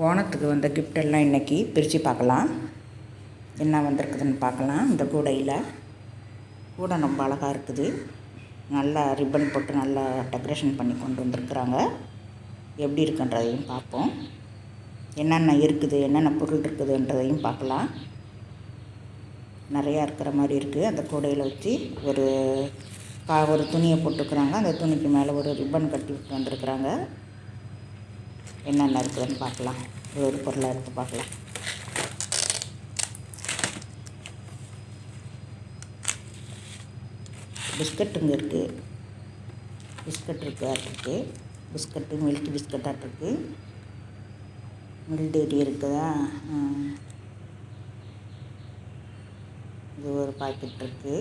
ஓணத்துக்கு வந்த கிஃப்டெல்லாம் இன்றைக்கி பிரித்து பார்க்கலாம். என்ன வந்திருக்குதுன்னு பார்க்கலாம். இந்த கூடையில் கூடை ரொம்ப அழகாக இருக்குது. நல்லா ரிப்பன் போட்டு நல்லா டெக்கரேஷன் பண்ணி கொண்டு வந்திருக்குறாங்க. எப்படி இருக்குன்றதையும் பார்ப்போம். என்னென்ன இருக்குது என்னென்ன பொருள் இருக்குதுன்றதையும் பார்க்கலாம். நிறையா இருக்கிற மாதிரி இருக்குது அந்த கூடையில் வச்சு ஒரு கா ஒரு துணியை போட்டுக்கிறாங்க. அந்த துணிக்கு மேலே ஒரு ரிப்பன் கட்டி விட்டு வந்திருக்குறாங்க. என்னென்ன இருக்குதுன்னு பார்க்கலாம். ஒரு ஒரு பொருளை எடுத்து பார்க்கலாம். பிஸ்கட்டுங்க இருக்குது பிஸ்கட் இருக்குது ஆட்டிருக்கு பிஸ்கட்டு மில்க் பிஸ்கட் இருக்குது மில்க் டேரி இருக்குதா? இது ஒரு பாக்கெட் இருக்குது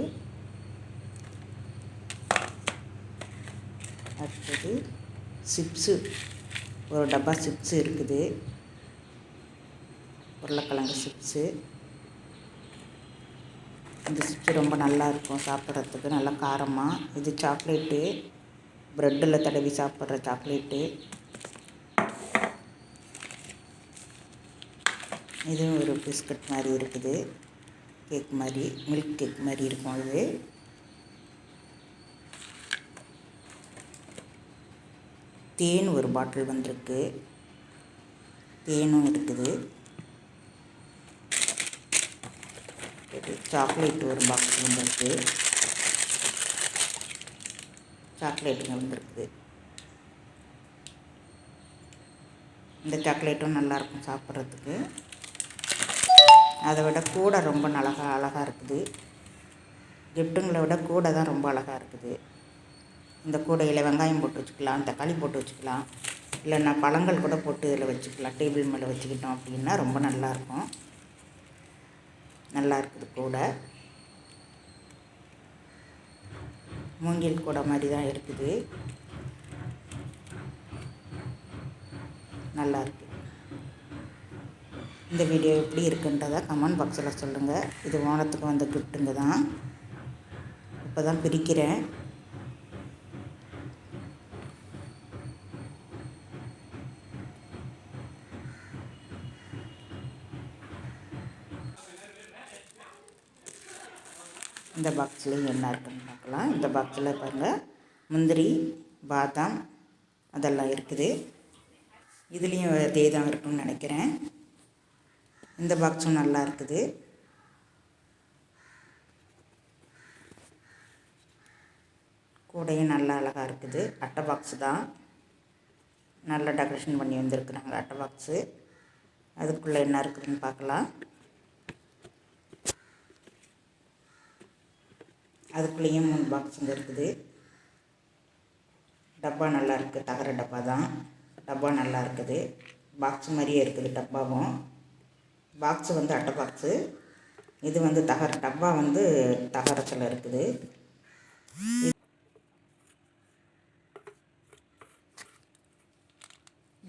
அடுத்தது சிப்ஸு. ஒரு டப்பா சிப்ஸு இருக்குது. உருளைக்கிழங்கு சிப்ஸு. இந்த சிப்ஸு ரொம்ப நல்லா இருக்கும் சாப்பிட்றதுக்கு நல்லா காரமாக இது சாக்லேட்டு. ப்ரெட்டில் தடவி சாப்பிட்ற சாக்லேட்டு. இதுவும் ஒரு பிஸ்கட் மாதிரி இருக்குது. கேக் மாதிரி மில்க் கேக் மாதிரி இருக்கும் இது தேன் ஒரு பாட்டில் வந்திருக்கு. தேனும் இருக்குது. சாக்லேட் ஒரு பாக்ஸ் வந்திருக்கு. சாக்லேட்டுங்க வந்திருக்குது இந்த சாக்லேட்டும் நல்லாயிருக்கும் சாப்பிட்றதுக்கு. அதை விட கூடை ரொம்ப அழகா அழகாக இருக்குது. கிஃப்ட்டுங்களை விட கூடை தான் ரொம்ப அழகாக இருக்குது. இந்த கூடையில் வெங்காயம் போட்டு வச்சுக்கலாம் தக்காளி போட்டு வச்சுக்கலாம் இல்லைன்னா பழங்கள் கூட போட்டு இதில் வச்சுக்கலாம் டேபிள் மேலே வச்சுக்கிட்டோம் அப்படின்னா ரொம்ப நல்லாயிருக்கும் நல்லா இருக்குது கூடை. மூங்கில் கூடை மாதிரி தான் இருக்குது. நல்லா இருக்கு. இந்த வீடியோ எப்படி இருக்குன்றதை கமெண்ட் பாக்ஸில் சொல்லுங்கள் இது ஓனத்துக்கு வந்த கிஃப்ட்டுங்க தான். இப்போ தான் பிரிக்கிறேன். இந்த பாக்ஸ்லேயும் என்ன இருக்குன்னு பார்க்கலாம். இந்த பாக்ஸில் பாருங்கள் முந்திரி பாதாம் அதெல்லாம் இருக்குது. இதுலேயும் அதே தான் இருக்குன்னு நினைக்கிறேன். இந்த பாக்ஸும் நல்லா இருக்குது. கூடையும் நல்லா அழகாக இருக்குது. அட்டை பாக்ஸு தான். நல்லா டெக்கரேஷன் பண்ணி வந்திருக்குறாங்க அட்டை பாக்ஸு அதுக்குள்ளே என்ன இருக்குதுன்னு பார்க்கலாம். அதுக்குள்ளேயும் மூணு பாக்ஸுங்க இருக்குது. டப்பா நல்லா இருக்குது தகர டப்பா தான். டப்பா நல்லா இருக்குது. பாக்ஸ் மாதிரியே இருக்குது டப்பாவும். பாக்ஸு வந்து அட்டை பாக்ஸு இது வந்து தகர டப்பா வந்து தகரத்தில் இருக்குது.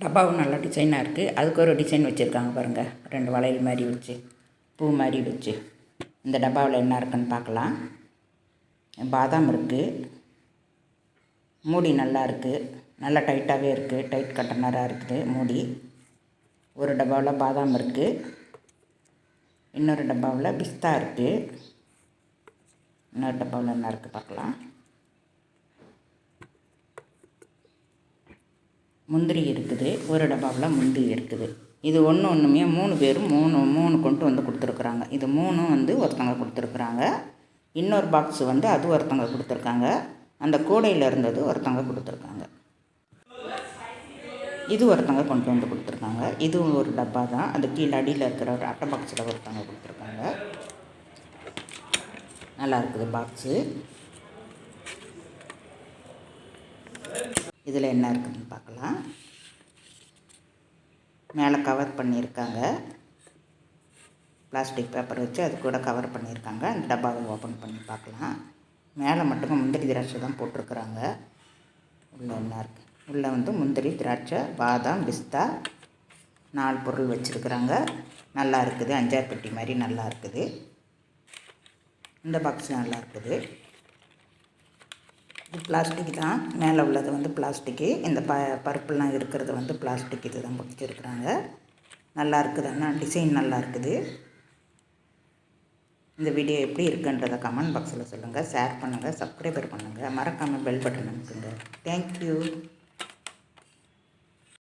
டப்பாவும் நல்ல டிசைனாக இருக்குது அதுக்கு ஒரு டிசைன் வச்சுருக்காங்க பாருங்கள் ரெண்டு வளையல் மாதிரி வச்சு பூ மாதிரி வச்சு. இந்த டப்பாவில் என்ன இருக்குன்னு பார்க்கலாம். பாதாம் இருக்குது மூடி நல்லா இருக்குது நல்லா டைட்டாகவே இருக்குது டைட் கட்டனராக இருக்குது மூடி. ஒரு டப்பாவில் பாதாம் இருக்குது இன்னொரு டப்பாவில் பிஸ்தா இருக்குது இன்னொரு டப்பாவில் என்ன இருக்குது பார்க்கலாம். முந்திரி இருக்குது. ஒரு டப்பாவில் முந்திரி இருக்குது. இது ஒன்று ஒன்றுமே மூணு பேரும் மூணு மூணு கொண்டு வந்து கொடுத்துருக்குறாங்க. இது மூணும் வந்து ஒருத்தவங்க கொடுத்துருக்குறாங்க. இன்னொரு பாக்ஸ் வந்து அது ஒருத்தவங்க கொடுத்துருக்காங்க. அந்த கூடையில் இருந்தது ஒருத்தவங்க கொடுத்துருக்காங்க. இது ஒருத்தவங்க கொண்டு வந்து கொடுத்துருக்காங்க. இதுவும் ஒரு டப்பா தான். அது கீழே அடியில் இருக்கிற ஒரு அட்டை பாக்ஸில் ஒருத்தவங்க கொடுத்துருக்காங்க. நல்லா இருக்குது பாக்ஸு இதில் என்ன இருக்குதுன்னு பார்க்கலாம். மேலே கவர் பண்ணியிருக்காங்க. பிளாஸ்டிக் பேப்பர் வச்சு அது கூட கவர் பண்ணியிருக்காங்க. அந்த டப்பாவை ஓப்பன் பண்ணி பார்க்கலாம். மேலே மட்டும் முந்திரி திராட்சை தான் போட்டிருக்குறாங்க. உள்ளே என்ன இருக்குது உள்ளே வந்து முந்திரி திராட்சை பாதாம் பிஸ்தா நாலு பொருள் வச்சுருக்குறாங்க. நல்லா இருக்குது. அஞ்சாறு பெட்டி மாதிரி நல்லா இருக்குது. இந்த பாக்ஸ் நல்லா இருக்குது. இது பிளாஸ்டிக் தான். மேலே உள்ளது வந்து பிளாஸ்டிக்கு இந்த ப பருப்புலாம் இருக்கிறது வந்து பிளாஸ்டிக் இது தான் வச்சுருக்குறாங்க. நல்லா இருக்குதுன்னா டிசைன் நல்லா இருக்குது. இந்த வீடியோ எப்படி இருக்குன்றதை கமெண்ட் பாக்ஸில் சொல்லுங்கள் ஷேர் பண்ணுங்கள் சப்ஸ்கிரைபர் பண்ணுங்கள் மறக்காமல் பெல் பட்டன் அமுக்குங்க. தேங்க்யூ